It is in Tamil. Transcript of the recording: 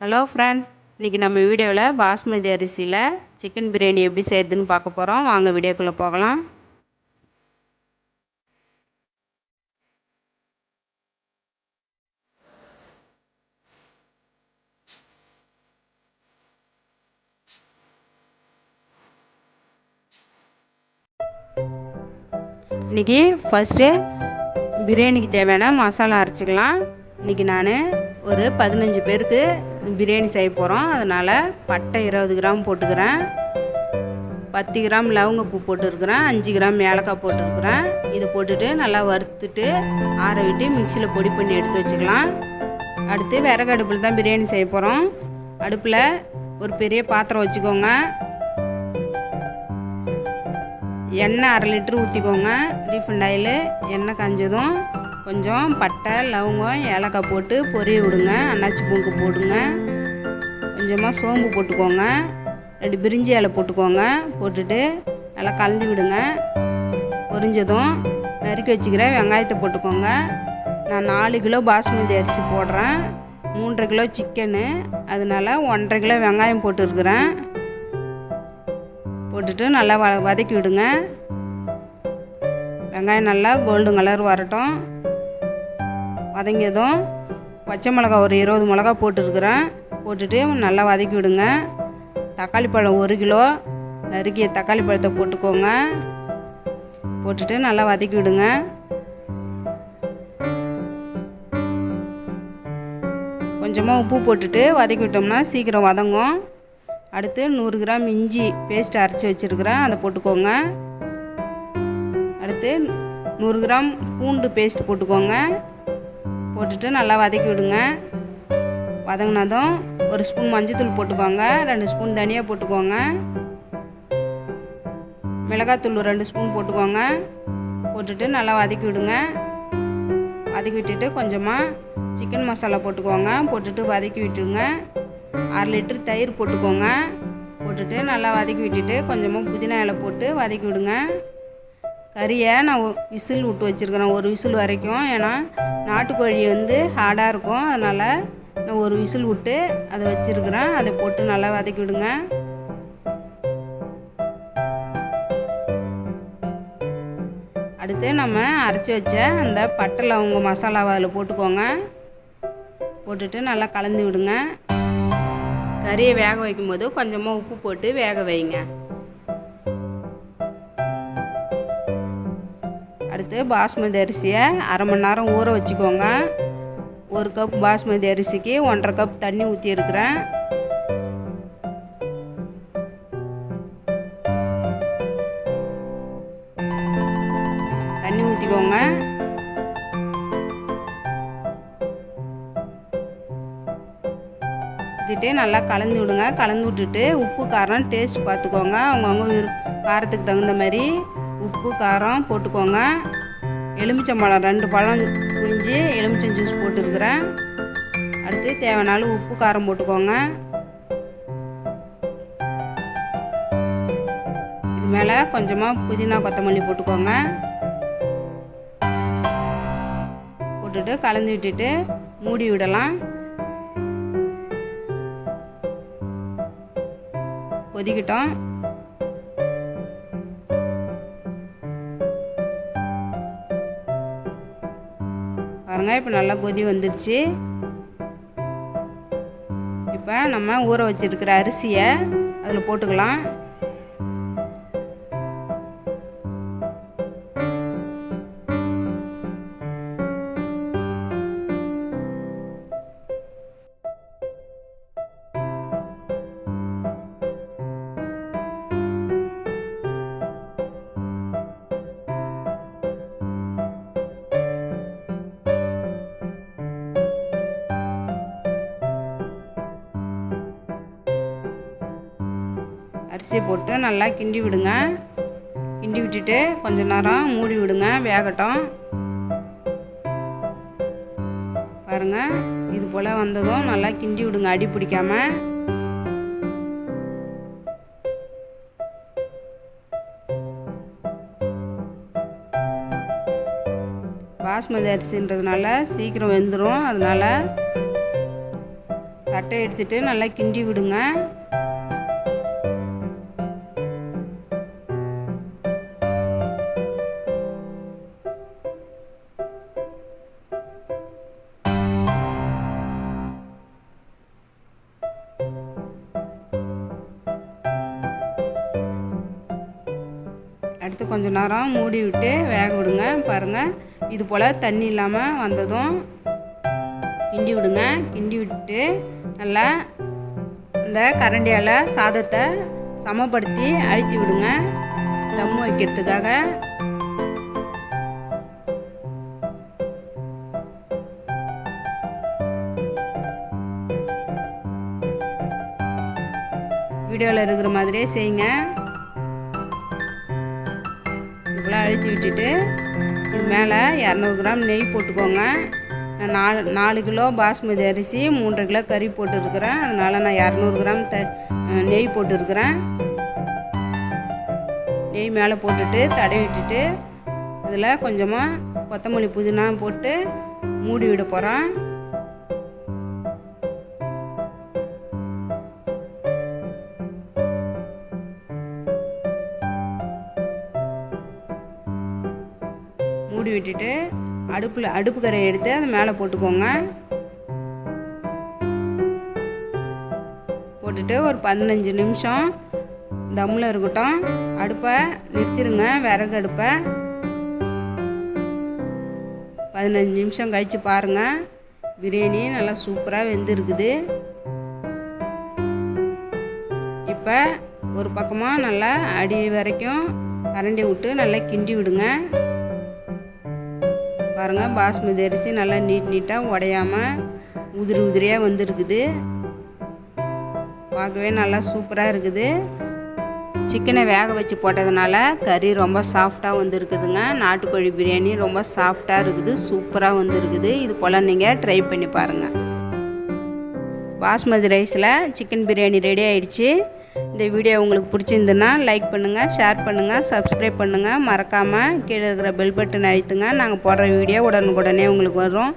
ஹலோ ஃப்ரெண்ட்ஸ் இன்றைக்கி நம்ம வீடியோவில் பாஸ்மதி அரிசியில் சிக்கன் பிரியாணி எப்படி செய்கிறதுன்னு பார்க்க போகிறோம் வாங்க வீடியோக்குள்ளே போகலாம். இன்றைக்கி ஃபஸ்ட்டு பிரியாணிக்கு தேவையான மசாலா அரைச்சிக்கலாம். இன்றைக்கி நான் ஒரு பதினஞ்சு பேருக்கு பிரியாணி செய்ய போகிறோம் அதனால் பட்டை இருபது கிராம் போட்டுக்கிறேன். பத்து கிராம் லவங்கப்பூ போட்டுருக்குறேன். அஞ்சு கிராம் ஏலக்காய் போட்டுருக்குறேன். இதை போட்டுட்டு நல்லா வறுத்துட்டு ஆற விட்டு மிக்சியில் பொடி பண்ணி எடுத்து வச்சுக்கலாம். அடுத்து விறகு அடுப்பில் தான் பிரியாணி செய்ய போகிறோம் அடுப்பில் ஒரு பெரிய பாத்திரம் வச்சுக்கோங்க. எண்ணெய் அரை லிட்ரு ஊற்றிக்கோங்க ரீஃபண்ட் ஆயில் எண்ணெய் காஞ்சதும் கொஞ்சம் பட்டை லவங்கம் ஏலக்காய் போட்டு பொரிய விடுங்க. அன்னாச்சி பூங்கு போடுங்க. கொஞ்சமாக சோம்பு போட்டுக்கோங்க. ரெண்டு பிரிஞ்சி இலை போட்டுக்கோங்க. போட்டுட்டு நல்லா கலந்து விடுங்க. பொரிஞ்சதும் நறுக்கி வச்சுக்கிற வெங்காயத்தை போட்டுக்கோங்க. நான் நாலு கிலோ பாஸ்மதி அரிசி போடுறேன். மூன்றரை கிலோ சிக்கனு. அதனால் ஒன்றரை கிலோ வெங்காயம் போட்டுருக்குறேன். போட்டுட்டு நல்லா வ வதக்கி விடுங்க. வெங்காயம் நல்லா கோல்டன் கலர் வரட்டும். வதங்கியதும் பச்சை மிளகா ஒரு இருபது மிளகா போட்டுருக்குறேன். போட்டுட்டு நல்லா வதக்கி விடுங்க. தக்காளி பழம் ஒரு கிலோ. நறுக்கிய தக்காளி பழத்தை போட்டுக்கோங்க. போட்டுட்டு நல்லா வதக்கி விடுங்க. கொஞ்சமாக உப்பு போட்டுட்டு வதக்கி விட்டோம்னா சீக்கிரம் வதங்கும். அடுத்து நூறு கிராம் இஞ்சி பேஸ்ட் அரைச்சி வச்சுருக்கிறேன். அதை போட்டுக்கோங்க. அடுத்து நூறு கிராம் பூண்டு பேஸ்ட் போட்டுக்கோங்க. போட்டுட்டு நல்லா வதக்கி விடுங்க. வதங்கினதும் ஒரு ஸ்பூன் மஞ்சத்தூள் போட்டுக்கோங்க. ரெண்டு ஸ்பூன் தனியாக போட்டுக்கோங்க. மிளகாத்தூள் ரெண்டு ஸ்பூன் போட்டுக்கோங்க. போட்டுட்டு நல்லா வதக்கி விடுங்க. வதக்கி விட்டுட்டு கொஞ்சமாக சிக்கன் மசாலா போட்டுக்கோங்க. போட்டுட்டு வதக்கி விட்டுருங்க. அரை லிட்டர் தயிர் போட்டுக்கோங்க. போட்டுட்டு நல்லா வதக்கி விட்டுட்டு கொஞ்சமாக புதினா இலை போட்டு வதக்கி விடுங்க. கறியை நான் விசில் விட்டு வச்சுருக்கிறேன் ஒரு விசில் வரைக்கும். ஏன்னா நாட்டுக்கோழி வந்து ஹார்டாக இருக்கும். அதனால் நான் ஒரு விசில் விட்டு அதை வச்சுருக்கிறேன். அதை போட்டு நல்லா வதக்கி விடுங்க. அடுத்து நம்ம அரைச்சி வச்ச அந்த பட்டை லவங்க மசாலாவை அதில் போட்டுக்கோங்க. போட்டுட்டு நல்லா கலந்து விடுங்க. கறியை வேக வைக்கும்போது கொஞ்சமாக உப்பு போட்டு வேக வைங்க. அடுத்து பாஸ்மதி அரிசியை அரை மணி நேரம் ஊற வச்சுக்கோங்க. ஒரு கப் பாஸ்மதி அரிசிக்கு ஒன்றரை கப் தண்ணி ஊற்றியிருக்கிறேன் தண்ணி ஊற்றிக்கோங்க ஊற்றிட்டு நல்லா கலந்து விடுங்க. கலந்து விட்டுட்டு உப்பு காரம் டேஸ்ட் பார்த்துக்கோங்க அவங்கவுங்க காரத்துக்கு தகுந்த மாதிரி. உப்பு காரம் போட்டுக்கோங்க. எலுமிச்சம்பழம் ரெண்டு பழம் புரிஞ்சு எலுமிச்சம் ஜூஸ் போட்டுருக்குறேன். அடுத்து தேவைனாலும் உப்பு காரம் போட்டுக்கோங்க. இது மேலே கொஞ்சமாக புதினா கொத்தமல்லி போட்டுக்கோங்க. போட்டுட்டு கலந்து விட்டுட்டு மூடி விடலாம். கொதிக்கட்டும். பாருங்கள் இப்போ நல்லா கொதி வந்துடுச்சு இப்போ நம்ம ஊற வச்சிருக்கிற அரிசியை அதில் போட்டுக்கலாம். அரிசியை போட்டு நல்லா கிண்டி விடுங்க. கிண்டி விட்டுட்டு கொஞ்ச நேரம் மூடி விடுங்க வேகட்டும். பாருங்கள் இது போல் வந்ததும் நல்லா கிண்டி விடுங்க அடி பிடிக்காமல் பாஸ்மதி அரிசின்றதுனால சீக்கிரம் வெந்துடும் அதனால் தட்டை எடுத்துகிட்டு நல்லா கிண்டி விடுங்க. அடுத்து கொஞ்ச நேரம் மூடி விட்டு வேக விடுங்க. பாருங்கள் இது போல் தண்ணி இல்லாமல் வந்ததும் கிண்டி விடுங்க. கிண்டி விட்டு நல்லா இந்த கரண்டியால் சாதத்தை சமப்படுத்தி அழுத்தி விடுங்க. தம்மு வைக்கிறதுக்காக. வீடியோவில் இருக்கிற மாதிரியே செய்யுங்க. இதுக்குள்ளே அழுத்தி விட்டுட்டு இது மேலே இரநூறு கிராம் நெய் போட்டுக்கோங்க. நாலு நாலு கிலோ பாஸ்மதி அரிசி மூன்றரை கிலோ கறி போட்டுருக்குறேன். அதனால் நான் இரநூறு கிராம் த நெய் போட்டுருக்குறேன். நெய் மேலே போட்டுட்டு தடவி விட்டுட்டு இதில் கொஞ்சமாக கொத்தமல்லி புதினா போட்டு மூடி விட போகிறேன் மூடி விட்டுட்டு அடுப்பில் அடுப்பு கரையை எடுத்து அதை மேலே போட்டுக்கோங்க. போட்டுட்டு ஒரு பதினஞ்சு நிமிஷம் தம்மில் இருக்கட்டும். அடுப்பை நிறுத்திடுங்க விறகு அடுப்பை. பதினஞ்சு நிமிஷம் கழித்து பாருங்கள் பிரியாணி நல்லா சூப்பராக வெந்திருக்குது. இப்போ ஒரு பக்கமாக நல்லா அடி வரைக்கும் கரண்டி விட்டு நல்லா கிண்டி விடுங்க. பாருங்கள் பாஸ்மதி அரிசி நல்லா நீட் நீட்டாக உடையாமல் உதிரி உதிரியாக வந்துருக்குது. பார்க்கவே நல்லா சூப்பராக இருக்குது. சிக்கனை வேக வச்சு போட்டதுனால கறி ரொம்ப சாஃப்டாக வந்துருக்குதுங்க. நாட்டுக்கோழி பிரியாணி ரொம்ப சாஃப்டாக இருக்குது சூப்பராக வந்துருக்குது. இது போல் நீங்கள் ட்ரை பண்ணி பாருங்கள் பாஸ்மதி ரைஸில் சிக்கன் பிரியாணி ரெடி ஆயிடுச்சு. இந்த வீடியோ உங்களுக்கு பிடிச்சிருந்துன்னா லைக் பண்ணுங்கள் ஷேர் பண்ணுங்கள் சப்ஸ்கிரைப் பண்ணுங்கள் மறக்காமல் கீழே இருக்கிற பெல் பட்டன் அழுத்துங்க. நாங்கள் போடுற வீடியோ உடனுக்குடனே உங்களுக்கு வரும்.